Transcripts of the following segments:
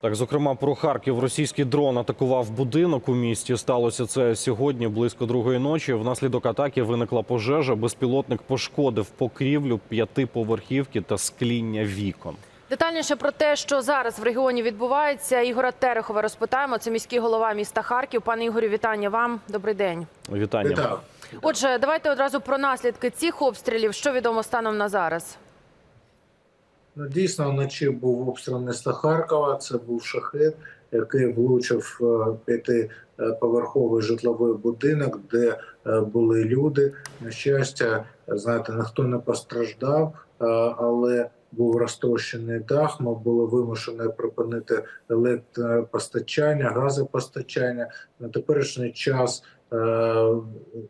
Так, зокрема, про Харків російський дрон атакував будинок у місті. Сталося це сьогодні близько другої ночі. Внаслідок атаки виникла пожежа. Безпілотник пошкодив покрівлю п'ятиповерхівки та скління вікон. Детальніше про те, що зараз в регіоні відбувається, Ігора Терехова розпитаємо. Це міський голова міста Харків. Пане Ігорю, вітання вам. Добрий день. Вітання. Вітаю. Отже, давайте одразу про наслідки цих обстрілів. Що відомо станом на зараз? Ну, дійсно, вночі був обстріл міста Харкова. Це був шахет, який влучив е, п'ятиповерховий житловий будинок, де е, були люди. На щастя, знаєте, ніхто не постраждав, е, але був розтрощений дах. Ми були вимушені припинити електропостачання, газопостачання. На теперішній час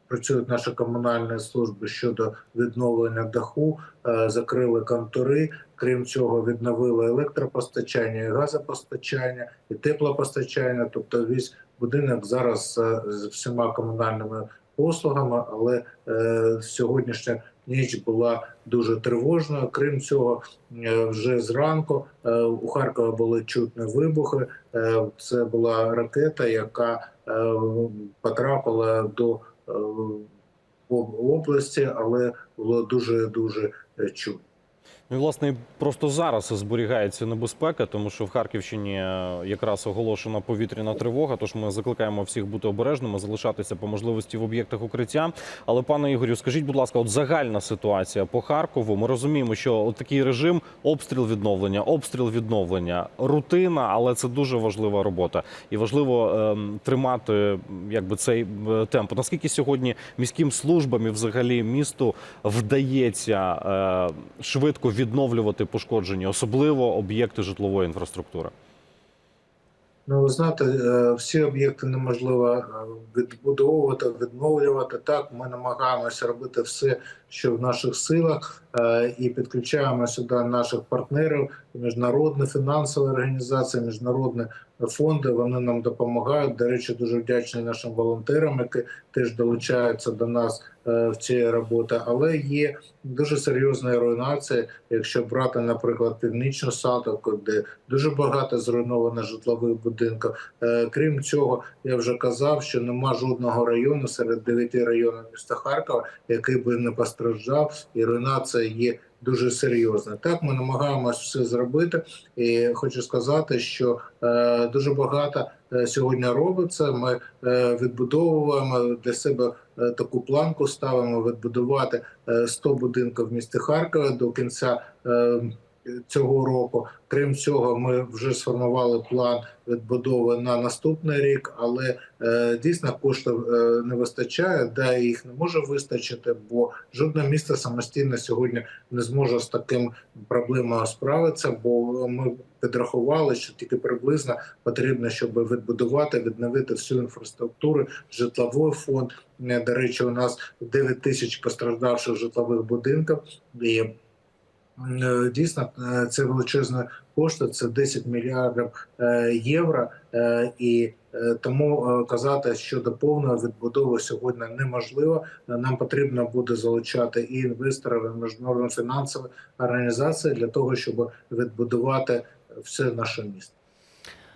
працюють наші комунальні служби щодо відновлення даху, е, закрили контори. Крім цього, відновили електропостачання, і газопостачання, і теплопостачання. Тобто, весь будинок зараз е, з всіма комунальними послугами, але е, сьогоднішня ніч була дуже тривожною. Крім цього, е, вже зранку е, у Харкова були чутні вибухи. Е, це була ракета, яка е, потрапила до е, області, але було дуже дуже чутно. Ну, власне, просто зараз зберігається небезпека, тому що в Харківщині е, якраз оголошена повітряна тривога. Тож ми закликаємо всіх бути обережними, залишатися по можливості в об'єктах укриття. Але пане Ігорю, скажіть, будь ласка, от загальна ситуація по Харкову. Ми розуміємо, що от такий режим обстріл відновлення, обстріл відновлення, рутина, але це дуже важлива робота, і важливо ем, тримати якби цей е, темп. Наскільки сьогодні міським службам і взагалі місту вдається е, швидко відновлювати пошкоджені, особливо об'єкти житлової інфраструктури? Ну, ви знаєте, е, всі об'єкти неможливо е, відбудовувати, відновлювати. Так, ми намагаємося робити все, що в наших силах, е, і підключаємо сюди наших партнерів, міжнародні фінансові організації, міжнародні фонди. Вони нам допомагають. До речі, дуже вдячні нашим волонтерам, які теж долучаються до нас е, в цій роботі. Але є дуже серйозна руйнація, якщо брати, наприклад, північну Салтовку, де дуже багато зруйновано житлових будинків. Е, Крім цього, я вже казав, що нема жодного району серед дев'яти районів міста Харкова, який би не постраждав, і руйнація є. Дуже серйозно. Так, ми намагаємося все зробити, і хочу сказати, що е, дуже багато е, сьогодні робиться. Ми е, відбудовуємо для себе е, таку планку, ставимо відбудувати е, 100 будинків в місті Харкові до кінця е, цього року. Крім цього, ми вже сформували план відбудови на наступний рік, але е, дійсно коштів е, не вистачає, де їх не може вистачити, бо жодне місто самостійно сьогодні не зможе з таким проблемою справитися, бо ми підрахували, що тільки приблизно потрібно, щоб відбудувати, відновити всю інфраструктуру, житловий фонд. До речі, у нас 9 тисяч постраждавших житлових будинків. І дійсно е, це величезні кошти, це 10 мільярдів е, євро. Е, І е, тому казати, що до повної відбудови сьогодні неможливо. Е, Нам потрібно буде залучати і інвесторів, і міжнародні фінансові організації для того, щоб відбудувати все наше місто.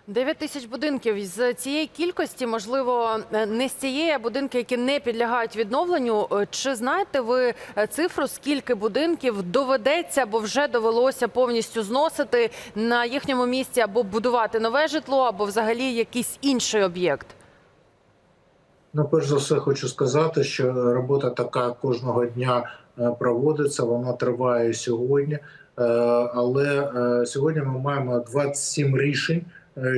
9 тисяч будинків з цієї кількості, можливо, е, не з цієї а будинки, які не підлягають відновленню. Е, Чи знаєте ви е, цифру, скільки будинків доведеться або вже довелося повністю зносити на їхньому місці або будувати нове житло, або взагалі якийсь інший об'єкт? Ну, перш за все, хочу сказати, що робота така кожного дня проводиться. Вона триває сьогодні. Але сьогодні ми маємо 27 рішень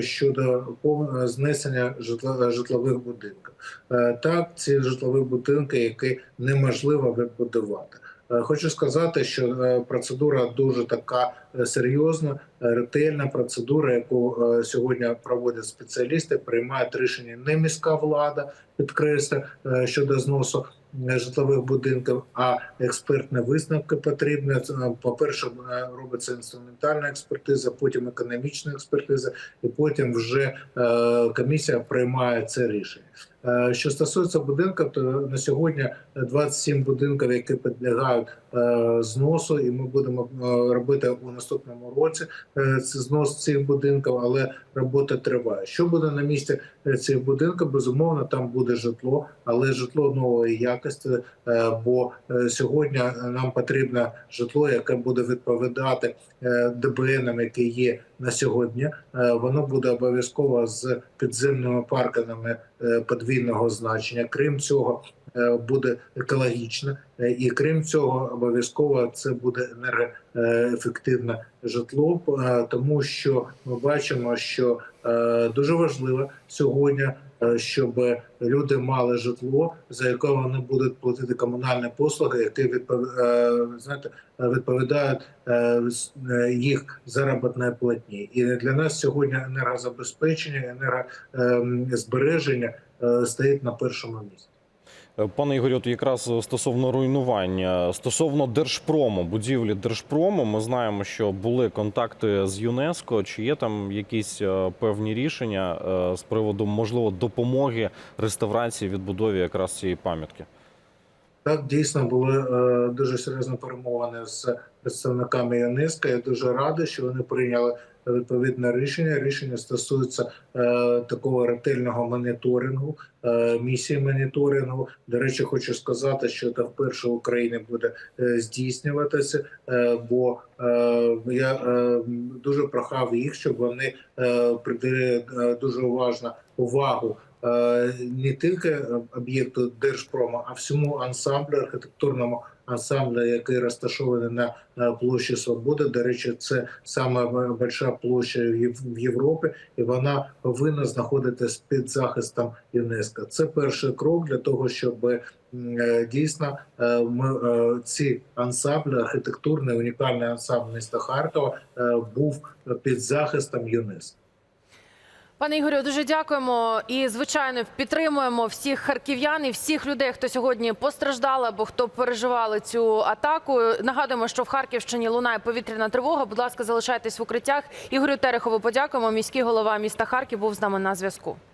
щодо пов- знесення житла- житлових будинків. Е, Так, ці житлові будинки, які неможливо відбудувати. Е, Хочу сказати, що е, процедура дуже така е, серйозна, е, ретельна процедура, яку е, сьогодні проводять спеціалісти, приймають рішення не міська влада, підкреслю, е, щодо зносу е, житлових будинків, а експертні висновки потрібні. Е, По-перше, е, робиться інструментальна експертиза, потім економічна експертиза, і потім вже комісія приймає це рішення. Що стосується будинків, то на сьогодні 27 будинків, які підлягають зносу, і ми будемо е, робити у наступному році е, знос цих будинків, але робота триває. Що буде на місці е, цих будинків? Безумовно, там буде житло, але житло нової якості. е, Бо е, сьогодні нам потрібно житло, яке буде відповідати е, ДБНам, які є на сьогодні. Е, Воно буде обов'язково з підземними парками е, подвійного значення. Крім цього, е, буде екологічне, Е, і крім цього, обов'язково це буде енергоефективне житло, е, тому що ми бачимо, що е, дуже важливо сьогодні, е, щоб люди мали житло, за яке вони будуть платити комунальні послуги, які е, знаєте, відповідають е, е, їх заробітної платні. І для нас сьогодні енергозабезпечення, енергозбереження е, стоїть на першому місці. Е, Пане Ігорю, от якраз стосовно руйнування, стосовно Держпрому, будівлі Держпрому, ми знаємо, що були контакти з ЮНЕСКО. Чи є там якісь е, певні рішення е, з приводу можливо допомоги реставрації відбудові якраз цієї пам'ятки? Так, дійсно були е, дуже серйозні перемовини з представниками ЮНЕСКО. Я дуже радий, що вони прийняли відповідне рішення. Рішення стосується е, такого ретельного моніторингу, е, місії моніторингу. До речі, хочу сказати, що це вперше в Україні буде е, здійснюватися, е, бо е, я е, дуже прохав їх, щоб вони е, приділи е, дуже уважно увагу не тільки об'єкту Держпрома, а всьому ансамблю, архітектурному ансамблю, який розташований на е, площі Свободи. До речі, це саме більша площа в Європі, і вона повинна знаходитися під захистом ЮНЕСКО. Це перший крок для того, щоб е, дійсно е, ми е, ці ансамблі, архітектурний унікальний ансамбль міста Харкова е, був під захистом ЮНЕСКО. Пане Ігорю, дуже дякуємо і звичайно підтримуємо всіх харків'ян і всіх людей, хто сьогодні постраждали або хто переживали цю атаку. Нагадуємо, що в Харківщині лунає повітряна тривога. Будь ласка, залишайтесь в укриттях. Ігорю Терехову подякуємо. Міський голова міста Харків був з нами на зв'язку.